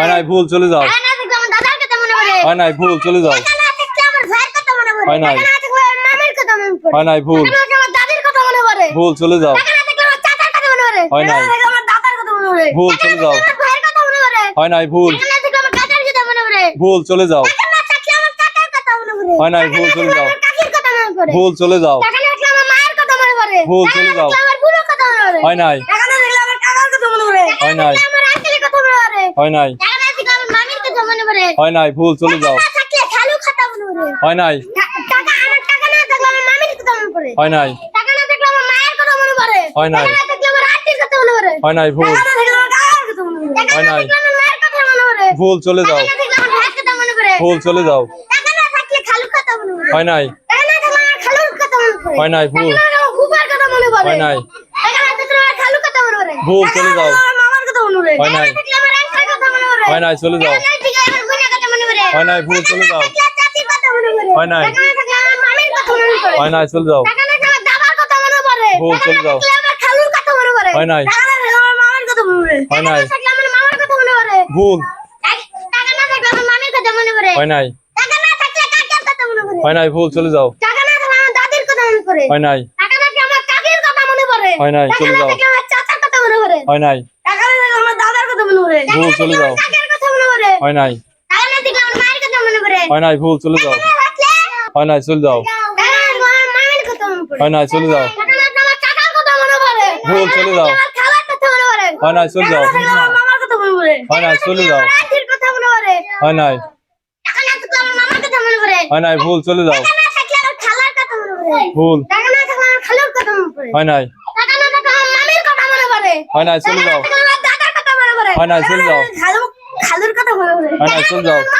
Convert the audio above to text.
হয় নাই ভুল চলে যাও হয় নাই ভুল চলে যাও হয় নাই হয় নাই ভুল ভুল চলে যাও হয় নাই ভুল চলে যাও হয় নাই ভুল ভুল চলে যাও হয় নাই ভুল চলে যাও ভুল চলে যাও ভুল চলে যাও হয় নাই হয় নাই হয় নাই হয় নাই ভুল চলে যাও হয় নাই হয় নাই হয় নাই হয় নাই ভুল হয় নাই ভুল চলে যাও ভুল চলে যাও হয় নাই হয় নাই ভুল হয় নাই ভুল চলে যাও হয় নাই হয় নাই চলে যাও হয় নাই ভুল চলে যাও হয় নাই হয় নাই চলে যাও ভুল চলে যাও হয় নাই হয় নাই ভুল হয় নাই হয় নাই ভুল চলে যাও হয় নাই হয় নাই চলে যাও হয় নাই ভুল চলে যাও হয় নাই হয় নাই ভুল চলে যাও হয় নাই চলে যাও হয় নাই চলে যাও ভুল চলে যাও হয় নাই চলে যাও হয় নাই চলে যাও হয় নাই হয় নাই ভুল চলে যাও ভুল হয় নাই হয় নাই চলে যাও হয় নাই চলে যাও হয় নাই চলে যাও